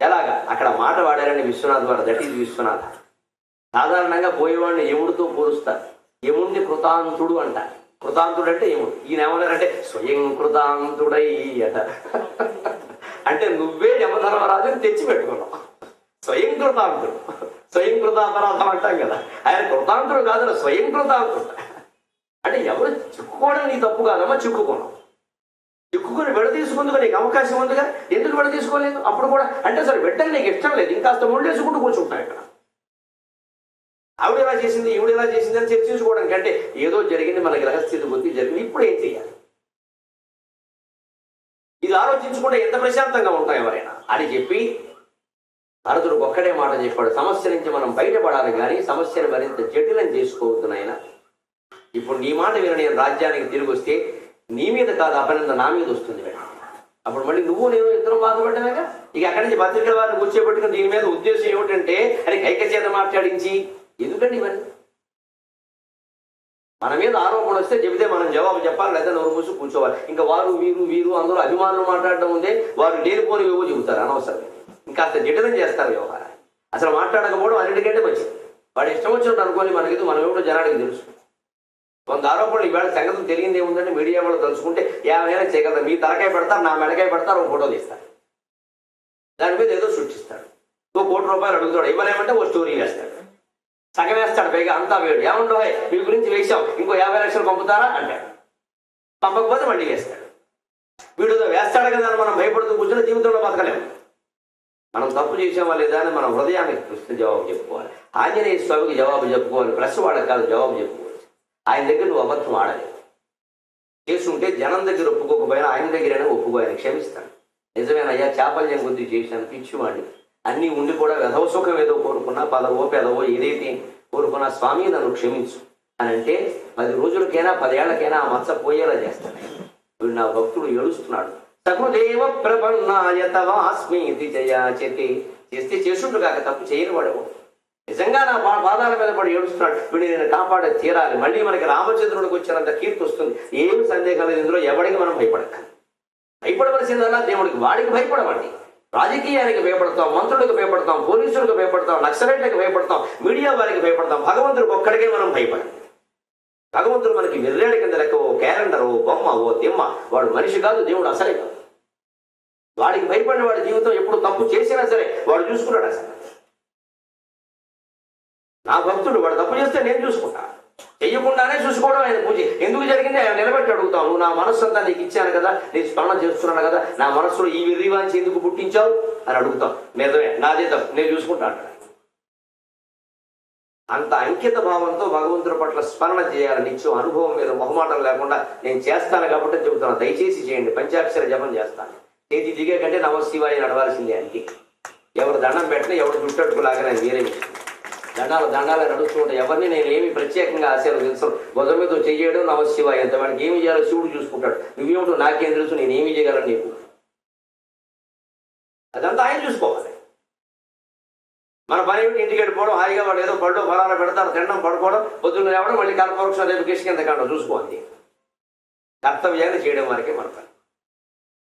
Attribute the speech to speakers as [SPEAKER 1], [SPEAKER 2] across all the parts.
[SPEAKER 1] ఎలాగా? అక్కడ మాట వాడారని విశ్వనాథ్ వారు. That is Vishwanatha. సాధారణంగా పోయేవాడిని యముడితో పోలుస్తారు? యముడిని కృతాంతుడు అంట కృతాంతుడు అంటే యముడు. ఈయన ఏమన్నారంటే స్వయం కృతాంతుడై అట. అంటే నువ్వే యమధర్మరాజుని తెచ్చి పెట్టుకున్నావు. స్వయం కృతాంతుడు. స్వయం కృతాపరాధం అంటాం కదా. ఆయన కృతాంతుడు కాదు స్వయం కృతాంతుడు. అంటే ఎవరు చిక్కుకోవడం నీ తప్పు కాదమ్మా చిక్కుకున్నావు. ఎక్కువని విడ తీసుకుందుకు నీకు అవకాశం ఉందిగా? ఎందుకు విడ తీసుకోలేదు అప్పుడు కూడా అంటే సరే వెంటనే నీకు ఇష్టం లేదు. ఇంకాస్త ముళ్ళేసుకుంటూ కూర్చుంటాయి ఇక్కడ. ఆవిడ ఎలా చేసింది? ఈవిడ ఎలా చేసింది అని చర్చించుకోవడానికి కంటే ఏదో జరిగింది మనకి గ్రహస్థితి బుద్ధి జరిగింది. ఇప్పుడు ఏం చేయాలి? ఇది ఆలోచించుకుంటే ఎంత ప్రశాంతంగా ఉంటాం ఎవరైనా అని చెప్పి భరతుడు ఒక్కడే మాట చెప్పాడు. సమస్య నుంచి మనం బయటపడాలి కానీ సమస్యను మరింత జటిలం చేసుకోవద్దు నాయన. ఇప్పుడు నీ మాట విన నేను రాజ్యానికి తిరిగి వస్తే నీ మీద కాదు అపనంద నా మీద వస్తుంది మేడం. అప్పుడు మళ్ళీ నువ్వు నేను ఇద్దరు బాధపడ్డాగా ఇక అక్కడి నుంచి పత్రికల వారిని కూర్చోబెట్టుకుని దీని మీద ఉద్దేశం ఏమిటంటే అని కైక చేత మాట్లాడించి. ఎందుకండి ఇవన్నీ? మన మీద ఆరోపణ వస్తే చెబితే మనం జవాబు చెప్పాలి లేదా నోరు మూసి కూర్చోవాలి. ఇంకా వారు వీరు వీరు అందరూ అభిమానులు మాట్లాడడం ఉందే వారు లేనిపోని ఏవో చెబుతారు అనవసరం అంత జటిలం చేస్తారు వ్యవహారాన్ని. అసలు మాట్లాడకపోవడం అన్నిటికంటే మంచిది. వాడు ఇష్టం వచ్చినట్టు అనుకోని మనకి మనం ఏమిటో జనానికి తెలుసు. కొంత ఆరోపణలు ఈవేళ సంగతులు తెలియదు ఏముందంటే మీడియా వాళ్ళు తలుచుకుంటే ఏమైనా చేయగలరు మీ తలకాయ పెడతారు నా మెడకాయ పెడతారు ఒక ఫోటో తీస్తారు దాని మీద ఏదో సృష్టిస్తాడు. ఓ కోటి రూపాయలు అడుగుతాడు. ఇవ్వలేమంటే ఓ స్టోరీ వేస్తాడు. సగం వేస్తాడు పైగా అంతా వేడు. ఏమండో మీ గురించి వేసాం ఇంకో యాభై లక్షలు పంపుతారా? అంటాడు. పంపకపోతే మళ్ళీ వేస్తాడు. వీడు వేస్తాడు కదా అని మనం భయపడుతూ కూర్చున్న జీవితంలో బతకలేము. మనం తప్పు చేసామా లేదా అని మన హృదయానికి ప్రశ్న జవాబు చెప్పుకోవాలి. ఆంజనేయ స్వామికి జవాబు చెప్పుకోవాలి. ప్లస్ వాళ్ళకి కాదు జవాబు చెప్పుకోవాలి. ఆయన దగ్గర నువ్వు అబద్ధం ఆడలేవు చేసుంటే జనం దగ్గర ఒప్పుకోకపోయినా ఆయన దగ్గరైనా ఒప్పుకో ఆయన క్షమిస్తాను నిజమేనయ్యా చాపల్యం కొద్ది చేశాను పిచ్చివాడిని. అన్నీ ఉండి కూడా వెధవ సుఖం ఏదో కోరుకున్నా పదవో పెదవో ఏదైతే కోరుకున్నా స్వామి నన్ను క్షమించు. అని అంటే పది రోజులకైనా పదేళ్ళకైనా ఆ మచ్చ పోయేలా చేస్తాను వీడు నా భక్తుడు ఏడుస్తున్నాడు. సకుదేవ ప్రపన్నాయ తవాస్మి జయాచతి చేస్తే చేసుంటు కాక తప్పు చేయని వాడేవాడు నిజంగా నా పాదాల మీద పడి ఏడుస్తున్నాడు. వీడిని నేను కాపాడే తీరాలి. మళ్ళీ మనకి రామచంద్రుడికి వచ్చినంత కీర్తి వస్తుంది. ఏం సందేహం లేదు. ఇందులో ఎవడికి మనం భయపడక భయపడవలసిందల్లా దేవుడికి వాడికి భయపడమండి. రాజకీయానికి భయపడతాం మంత్రులకు భయపడతాం పోలీసులకు భయపడతాం నక్సలైట్లకు భయపడతాం మీడియా వారికి భయపడతాం. భగవంతుడికి ఒక్కడికే మనం భయపడం భగవంతుడు మనకి వెర్రేడు కింద లెక్క ఓ క్యాలెండర్ ఓ బొమ్మ ఓ తిమ్మ. వాడు మనిషి కాదు దేవుడు అసలే కాదు. వాడికి భయపడిన వాడి జీవితం ఎప్పుడు తప్పు చేసినా సరే వాడు చూసుకున్నాడు? అసలు భక్తుడు వాడు తప్పు చేస్తే నేను చూసుకుంటా. చెయ్యకుండానే చూసుకోవడం ఆయన పూజ. ఎందుకు జరిగింది? ఆయన నిలబెట్టి అడుగుతావు నువ్వు నా మనస్సు అంతా నీకు ఇచ్చాను కదా నీ స్మరణ చేస్తున్నాను కదా నా మనస్సులో ఈ విర్రివాంచి ఎందుకు పుట్టించావు? అని అడుగుతాం. నిజమే నాదే తప్పు. నేను చూసుకుంటా అంత అంకిత భావంతో భగవంతుడి పట్ల స్మరణ చేయాలని నిత్యం అనుభవం మీద మొహమాటం లేకుండా నేను చేస్తాను కాబట్టి చెబుతాను దయచేసి చేయండి. పంచాక్షర జపం చేస్తాను. చేతి దిగే కంటే నమశివాయ నడవాల్సిందే అంతే ఎవరు దండం పెట్టినా ఎవరు చుట్టట్టుకు లాగా వేరే విషయం దండాలు దండాలు నడుస్తూ ఉంటాయి. ఎవరిని నేను ఏమి ప్రత్యేకంగా ఆశీర్వదించను బుధ మీద చెయ్యడం నమశివ ఎంత వాడికి ఏమి చేయాలో శివుడు చూసుకుంటాడు. నువ్వేమిటో నాకేం తెలుసు నేను ఏమి చేయగలను నీకు? అదంతా ఆయన చూసుకోవాలి. మన పని ఏమిటి ఇంటికి వెళ్ళిపోవడం హాయిగా వాడు ఏదో పళ్ళు ఫలాలు పెడతారు తినడం పడుకోవడం పొద్దున్న లేవడం మళ్ళీ కల్పవృక్షం రేపు కిష్కింద కాండం చూసుకోవాలి. కర్తవ్యాన్ని చేయడం వరకే మన పని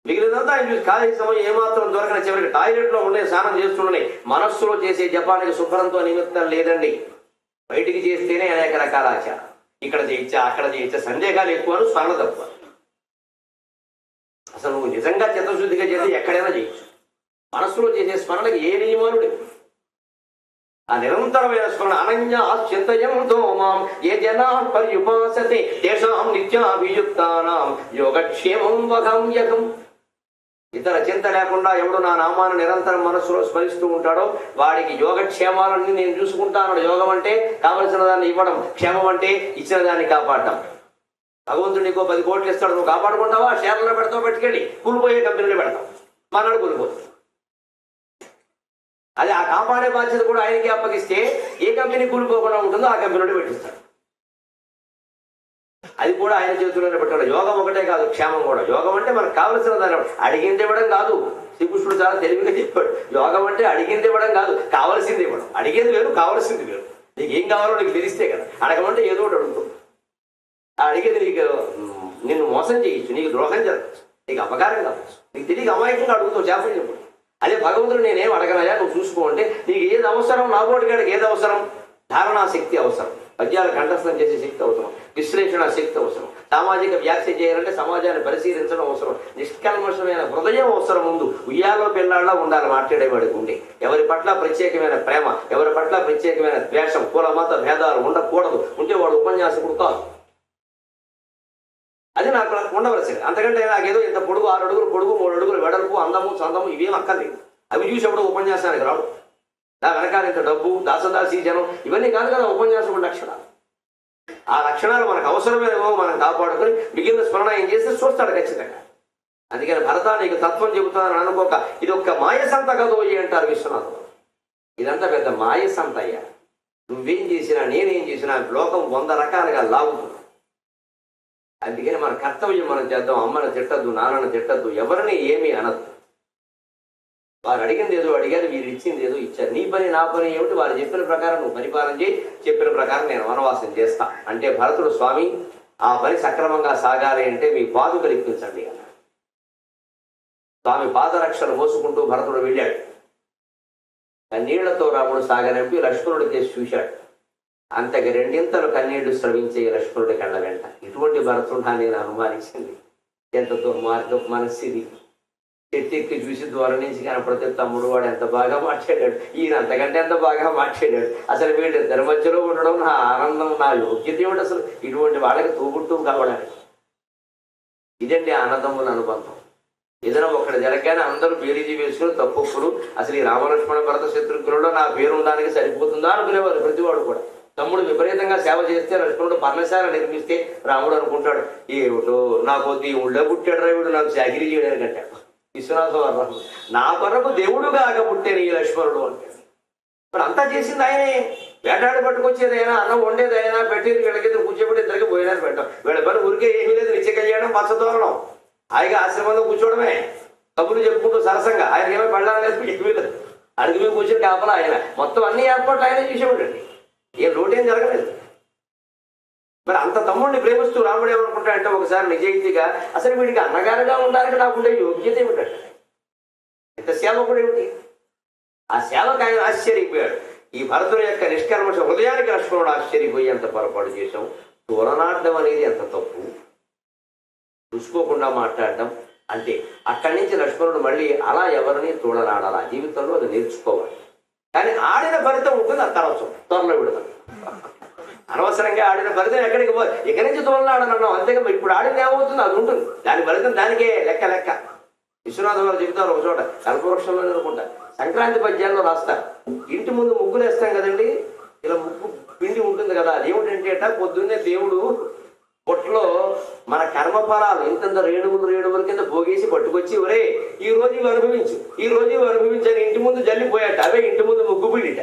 [SPEAKER 1] మిగిలినంతా ఆయన చూసి ఖాళీ సమయం ఏమాత్రం దొరకని చివరికి టాయిలెట్లో ఉండే స్నానం చేస్తుండని మనస్సులో చేసే జపానికి శుభ్రంతో నిమిత్తం లేదండి. బయటికి చేస్తేనే అనేక రకాల ఆచారం. ఇక్కడ చేయించా అక్కడ చేయించా సందేహాలు ఎక్కువ స్మరణ తక్కువ. అసలు నువ్వు నిజంగా చిత్తశుద్ధిగా చేస్తే ఎక్కడైనా చేయొచ్చు మనస్సులో చేసే స్మరణకి ఏ నియమాలు లేవు ఆ నిరంతరమైన స్మరణ అనన్య చింతయంతో మాం ఏ జనా పర్యుపాసతే తేషాం నిత్యాభియుక్తానాం యోగక్షేమం వగమ్యకం ఇతర చింత లేకుండా ఎవడు నా నామాన్ని నిరంతరం మనస్సులో స్మరిస్తూ ఉంటాడో వాడికి యోగక్షేమాలన్నీ నేను చూసుకుంటాను యోగం అంటే కావలసిన దాన్ని ఇవ్వడం క్షేమం అంటే ఇచ్చిన దాన్ని కాపాడడం. భగవంతుడు నీకో పది కోట్లు ఇస్తాడు నువ్వు కాపాడుకుంటావా? షేర్లలో పెడతావు పెట్టుకెళ్ళి. కూలిపోయే కంపెనీలో పెడతావు. మనడు కూలిపోతుంది అది ఆ కాపాడే బాధ్యత కూడా ఆయనకి అప్పగిస్తే ఏ కంపెనీ కూలిపోకుండా ఉంటుందో ఆ కంపెనీలో పెట్టిస్తాడు. అది కూడా ఆయన చేతుల్లోనే పెట్టాడు యోగం ఒకటే కాదు క్షేమం కూడా. యోగం అంటే మనకు కావలసిన దాని అడిగింది ఇవ్వడం కాదు. శ్రీకృష్ణుడు చాలా తెలివిగా చెప్పాడు. యోగం అంటే అడిగింది ఇవ్వడం కాదు కావలసింది ఇవ్వడం. అడిగేది వేరు కావలసింది వేరు. నీకు ఏం కావాలో నీకు తెలిస్తే కదా. అడగమంటే ఏదో ఒకటి అడుగుతావు. అడిగేది నీకు నిన్ను మోసం చేయొచ్చు నీకు ద్రోహం జరగచ్చు నీకు అపకారం కావచ్చు నీకు తెలియక అమాయకంగా అడుగుతావు చేపలు చెప్పు. అదే భగవంతుడు నేనేం అడగనయా నువ్వు చూసుకో అంటే నీకు ఏది అవసరం? నా కాడికి ఏది అవసరం? ధారణాశక్తి అవసరం. పద్యాలు కంఠస్థం చేసే శక్తి అవసరం. విశ్లేషణ శక్తి అవసరం. సామాజిక వ్యాఖ్య చేయాలంటే సమాజాన్ని పరిశీలించడం అవసరం. నిష్కల్మషమైన హృదయం అవసరం ముందు. ఉయ్యాలో పిల్లాళ్ళ ఉండాలి మాట్లాడేవాడి ఉండి ఎవరి పట్ల ప్రత్యేకమైన ప్రేమ ఎవరి పట్ల ప్రత్యేకమైన ద్వేషం కుల మత భేదాలు ఉండకూడదు. ఉంటే వాడు ఉపన్యాసకుడు కాదు. అది నాకు ఉండవలసింది. అంతకంటే నాకేదో ఇంత పొడుగు ఆరు అడుగులు పొడుగు మూడు అడుగులు వెడల్పు అందము చందము ఇవేం అక్కర్లేదు. అవి చూసేప్పుడు ఉపన్యాసానికి రాడు నా వెనకాల ఇంత డబ్బు దాసదాసి జనం ఇవన్నీ కాదు కదా ఉపన్యాసం లక్షణాలు. ఆ లక్షణాలు మనకు అవసరమేమో మనం కాపాడుకొని మిగిలిన స్మరణ ఏం చేస్తే చూస్తాడు ఖచ్చితంగా. అందుకని భరత నీకు తత్వం చెబుతానని అనుకోక ఇది ఒక్క మాయ సంత కదోయి అంటారు విశ్వనాథం ఇదంతా పెద్ద మాయ సంత అయ్యా నువ్వేం చేసినా నేనేం చేసినా లోకం వంద రకాలుగా లాగుతుంది. అందుకని మన కర్తవ్యం మనం చేద్దాం అమ్మని తిట్టద్దు నాన్నను తిట్టద్దు ఎవరిని ఏమీ అనద్దు. వారు అడిగింది ఏదో అడిగారు మీరు ఇచ్చింది ఏదో ఇచ్చారు. నీ పని నా పని ఏమిటి? వారు చెప్పిన ప్రకారం నువ్వు పరిపాలన చేయి. చెప్పిన ప్రకారం నేను వనవాసం చేస్తా. అంటే భరతుడు స్వామి ఆ పని సక్రమంగా సాగాలి అంటే మీ పాదుకలు ఇప్పించండి అన్నాడు. స్వామి పాదరక్షలు మోసుకుంటూ భరతుడు వెళ్ళాడు. కన్నీళ్ళతో రాముడు సాగనంపి లక్ష్మణుడు చేసి చూశాడు. అంతకి రెండింతలు కన్నీళ్ళు స్రవించే లక్ష్మణుడి కళ్ళ వెంట. ఇటువంటి భరతుడా నేను అనుమానించింది. ఎంత దుర్మార్గం మనస్సిది. ఎత్తి ఎక్కి చూసి దూరం నుంచి కనపడితే తమ్ముడు వాడు ఎంత బాగా మాట్లాడాడు? ఈయన అంతకంటే ఎంత బాగా మాట్లాడాడు? అసలు వీళ్ళిద్దరి మధ్యలో ఉండడం నా ఆనందం నా యోగ్యత ఏమిటి అసలు? ఇటువంటి వాళ్ళకి తోబుట్టు కావడానికి. ఇదండి ఆనందముల అనుబంధం. ఏదైనా ఒకటి జరగగానే అందరూ బేరీజీ వేసుకుని తప్పప్పుడు అసలు ఈ రామలక్ష్మణ భరత శత్రుఘ్నుల్లో నా పేరు ఉండడానికి సరిపోతుందా అనుకునేవారు ప్రతివాడు కూడా. తమ్ముడు విపరీతంగా సేవ చేస్తే లక్ష్మణుడు పర్ణశాల నిర్మిస్తే రాముడు అనుకుంటాడు ఏమిటో నాకు ఊళ్ళో పుట్టాడు రావుడు నాకు చాకిరీ చేయడానికి అంటాడు. విశ్వనాథ నా కొరకు దేవుడుగా ఆగ పుట్టాను ఈ లక్ష్మణుడు అంటాడు ఇప్పుడు అంతా చేసింది ఆయనే. వేటాడి పట్టుకొచ్చేది అయినా అన్నం వండేది అయినా పెట్టేది వీళ్ళకి కూర్చోబెట్టి ఇద్దరికి పోయినారు పెట్టాం వీళ్ళ పని ఊరికే ఏమీ లేదు నిత్య కళ్యాణం పచ్చదోరణం. హాయిగా ఆశ్రమంలో కూర్చోవడమే. కబుర్లు చెప్పుకుంటూ సరసంగా ఆయన ఏమో పెళ్ళాలి లేదు ఏమీ లేదు. అడిగి మీద కూర్చొని కాపలా ఆయన. మొత్తం అన్ని ఏర్పాట్లు ఆయన చేసేవాడండి. ఏ లోటేం జరగలేదు. మరి అంత తమ్ముడిని ప్రేమిస్తూ రాముడు ఏమనుకుంటాడంటే ఒకసారి నిజాయితీగా అసలు వీడికి అన్నగారుగా ఉండాలని నాకుండే యోగ్యత ఏమిటంట ఇంత సేవకుడు ఏమిటి? ఆ సేవకు ఆయన ఆశ్చర్యపోయాడు. ఈ భరతుని యొక్క నిష్కర్మష హృదయానికి లక్ష్మణుడు ఆశ్చర్యపోయి ఎంత పొరపాటు చేశాం తోలనాడడం అనేది ఎంత తప్పు? చూసుకోకుండా మాట్లాడడం అంటే అక్కడి నుంచి లక్ష్మణుడు మళ్ళీ అలా ఎవరిని తోడనాడాలి ఆ జీవితంలో అది నేర్చుకోవాలి. కానీ ఆడిన ఫలితం ఉంటుంది ఆ తర్వాత త్వరలో విడదాం అనవసరంగా ఆడిన ఫలితం ఎక్కడికి పో ఇక్కడి నుంచి తోలనాడనన్నాం అంతేగా ఇప్పుడు ఆడింది ఏమవుతుంది? అది ఉంటుంది. దాని ఫలితం దానికే లెక్క లెక్క. విశ్వనాథ గారు చెబుతారు ఒక చోట కల్పవృక్షంలో అనుకుంటా సంక్రాంతి పద్యాల్లో రాస్తారు. ఇంటి ముందు ముగ్గులు వేస్తాం కదండి? ఇలా ముగ్గు పిండి ఉంటుంది కదా అదేమిటంటే పొద్దున్నే దేవుడు పొట్లో మన కర్మఫలాలు ఇంతంత రేణువులు రేణువుల కింద భోగేసి పట్టుకొచ్చి ఒరే ఈ రోజు ఇవి అనుభవించు. ఈ రోజు ఇవి అనుభవించని ఇంటి ముందు జల్లిపోయాట. అవే ఇంటి ముందు ముగ్గు పిండిట.